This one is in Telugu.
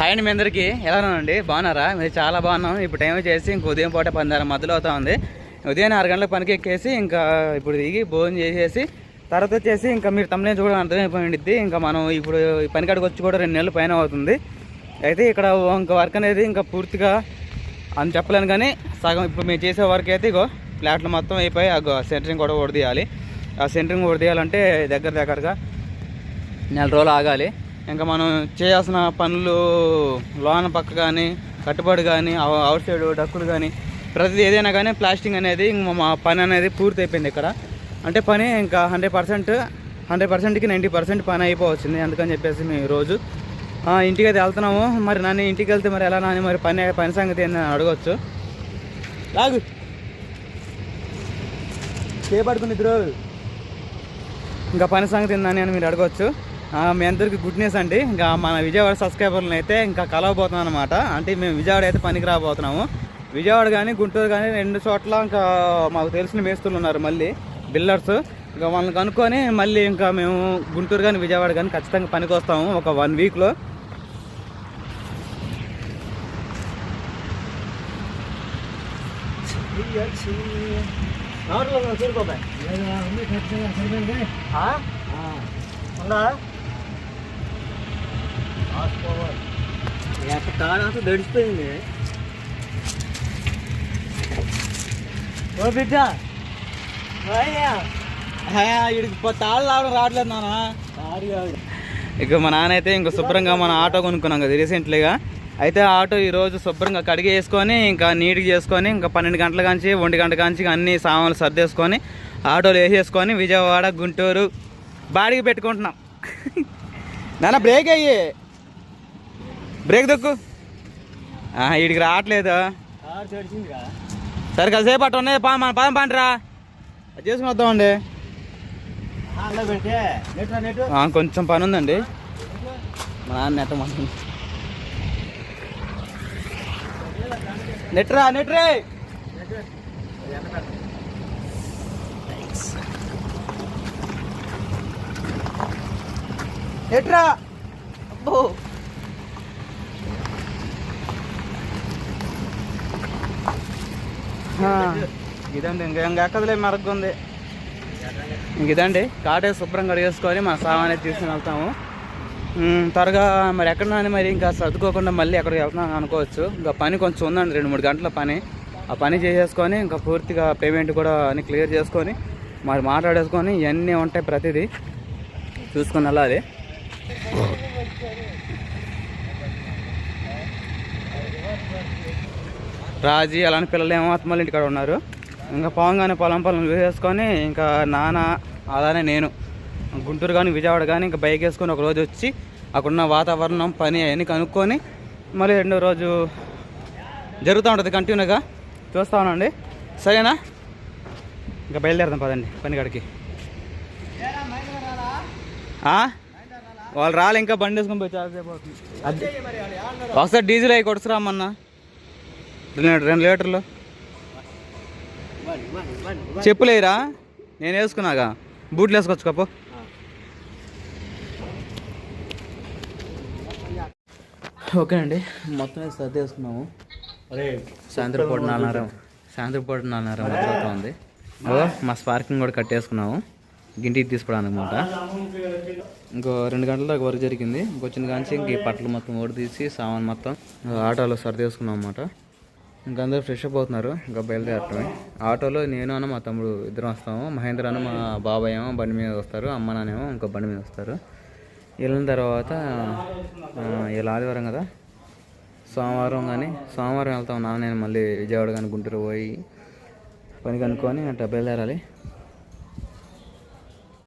హాయ్ అండి మీ అందరికీ. ఎలా ఉన్నానండి బాగున్నారా? మీరు చాలా బాగున్నాం. ఇప్పుడు టైం చేసి ఇంక ఉదయం పూట పందారం మధ్యలో అవుతా ఉంది. ఉదయం ఆరు గంటలకు పనికి ఎక్కేసి ఇంకా ఇప్పుడు దిగి భోజనం చేసేసి తర్వాత వచ్చేసి ఇంకా మీరు తమ్ముని చూడడం అర్థమైపోయింది. ఇంకా మనం ఇప్పుడు ఈ పని వచ్చి కూడా రెండు నెలల పైన అవుతుంది. అయితే ఇక్కడ ఇంకా వర్క్ అనేది ఇంకా పూర్తిగా అని చెప్పలేను కానీ సగం ఇప్పుడు మేము చేసే వర్క్ అయితే ఇగో ప్లాట్లు మొత్తం అయిపోయి ఆ సెంటరింగ్ కూడా ఓడిదీయాలి ఆ సెంటరింగ్ ఉడదీయాలంటే దగ్గర దగ్గరగా నెల రోజులు ఆగాలి. ఇంకా మనం చేయాల్సిన పనులు లోన పక్క కానీ కట్టుబడి కానీ అవుట్ సైడ్ డక్కులు కానీ ప్రతిదీ ఏదైనా కానీ ప్లాస్టింగ్ అనేది ఇంక మా పని అనేది పూర్తి అయిపోయింది ఇక్కడ. అంటే పని ఇంకా హండ్రెడ్ పర్సెంట్ హండ్రెడ్ పర్సెంట్కి నైంటీ పర్సెంట్ పని అయిపోవచ్చింది. అందుకని చెప్పేసి మేము రోజు ఆ, ఇంటికి అయితే వెళ్తున్నాము. మరి నన్ను ఇంటికి వెళ్తే మరి ఎలా నాని మరి పని పని సంగతి ఏందని అడగచ్చు. లాగు. చేపడుకుని ఇద్దరు. ఇంకా పని సంగతి ఏందని అని మీరు అడగవచ్చు మీ అందరికి గుడ్ న్యూస్ అండి. ఇంకా మన విజయవాడ సబ్స్క్రైబర్లను అయితే ఇంకా కలవబోతున్నాం అనమాట అంటే మేము విజయవాడ అయితే పనికి రాబోతున్నాము. విజయవాడ కానీ గుంటూరు కానీ రెండు చోట్ల ఇంకా మాకు తెలిసిన మేస్తులు ఉన్నారు మళ్ళీ బిల్డర్స్. ఇంకా వాళ్ళని కనుక్కొని మళ్ళీ ఇంకా మేము గుంటూరు కానీ విజయవాడ కానీ ఖచ్చితంగా పనికి వస్తాము ఒక వన్ వీక్లో గడిచిపోయింది ఓ బిడ్డ ఇడికి తాళ్ళు రావడం రావట్లేదు నాన్న ఇక మా నాన్న అయితే ఇంకా శుభ్రంగా మన ఆటో కొనుక్కున్నాం కదా రీసెంట్లీగా అయితే ఆటో ఈరోజు శుభ్రంగా కడిగి వేసుకొని ఇంకా నీట్గా చేసుకొని ఇంకా పన్నెండు గంటల కాంచి ఒంటి గంట కాంచి అన్ని సామాన్లు సర్దేసుకొని ఆటోలు వేసేసుకొని విజయవాడ గుంటూరు బాడికి పెట్టుకుంటున్నాం. నాన్న బ్రేక్ అయ్యి. బ్రేక్ దొక్కు. వీడికి రావట్లేదు. సరే కాసేపు అట్టు ఉన్నాయి పా మన పదం పంటరా అది చేసుకుని వద్దామండి కొంచెం పని ఉందండి. మా నాన్న నెట్ట మన నెట్రా నెట్రే నెట్రా అబ్బో. ఇదండి. ఇంకా ఇంకా ఎక్కదలే మెరగ్గుంది. ఇంక ఇదండి కాటే శుభ్రంగా కడిగేసుకొని మన సామాన్ తీసుకుని వెళ్తాము. త్వరగా మరి ఎక్కడ మరి ఇంకా సర్దుకోకుండా మళ్ళీ ఎక్కడికి వెళ్తున్నాం అనుకోవచ్చు. ఇంకా పని కొంచెం ఉందండి రెండు మూడు గంటల పని. ఆ పని చేసేసుకొని ఇంకా పూర్తిగా పేమెంట్ కూడా అన్ని క్లియర్ చేసుకొని మరి మాట్లాడేసుకొని ఇవన్నీ ఉంటాయి ప్రతిదీ. చూసుకుని వెళ్ళాలి. రాజీ అలాంటి పిల్లలు ఏమో అత్తమల్లి ఇంటికాడ ఉన్నారు. ఇంకా పోగానే పొలం పొలం వేసుకొని ఇంకా నాన్న అలానే నేను. గుంటూరు కానీ విజయవాడ కానీ ఇంకా బైక్ వేసుకొని ఒక రోజు వచ్చి అక్కడున్న వాతావరణం పని అవన్నీ కనుక్కొని మళ్ళీ రెండో రోజు జరుగుతూ ఉంటుంది కంటిన్యూగా. చూస్తా ఉన్నాండి సరేనా? ఇంకా బయలుదేరదాం పదండి పని కాడికి వాళ్ళు రాలే ఇంకా బండి వేసుకొని పోయి చాలాసేపు ఒకసారి డీజిల్ అవి కొడుకురామన్నా. రెండు రెండు లీటర్లు. చెప్పులేరా? నేను వేసుకున్నాగా. బూట్లు వేసుకోవచ్చు కప్పు. ఓకే అండి మొత్తం సర్ది వేసుకున్నాము. సాయంత్రం పూట నాలుగున్నర సాయంత్రం పూట నాలుగున్నర మధ్య అవుతా ఉంది అదో మా స్పార్కింగ్ కూడా కట్టేసుకున్నాము గింటికి తీసుకోవడానికి అనమాట ఇంకో రెండు గంటల దాకా వర్క్ జరిగింది. ఇంకొచ్చిన కాంచి ఇంక ఈ పట్టలు మొత్తం ఓడి తీసి సామాన్ మొత్తం ఆటోలో సర్ది వేసుకున్నాం అనమాట ఇంకా అందరూ ఫ్రెష్ అప్ అవుతున్నారు. ఇంకా బయలుదేరటమే. ఆటోలో నేను అన్న మా తమ్ముడు ఇద్దరం వస్తాము. మహేంద్ర అన్న మా బాబాయ్ ఏమో బండి మీద వస్తారు. అమ్మ నానేమో ఇంకా బండి మీద వస్తారు. వెళ్ళిన తర్వాత ఇలా ఆదివారం కదా? సోమవారం కానీ సోమవారం వెళ్తాం నాన్న నేను మళ్ళీ విజయవాడ కానీ గుంటూరు పోయి పని కనుక్కొని అట్లా బయలుదేరాలి.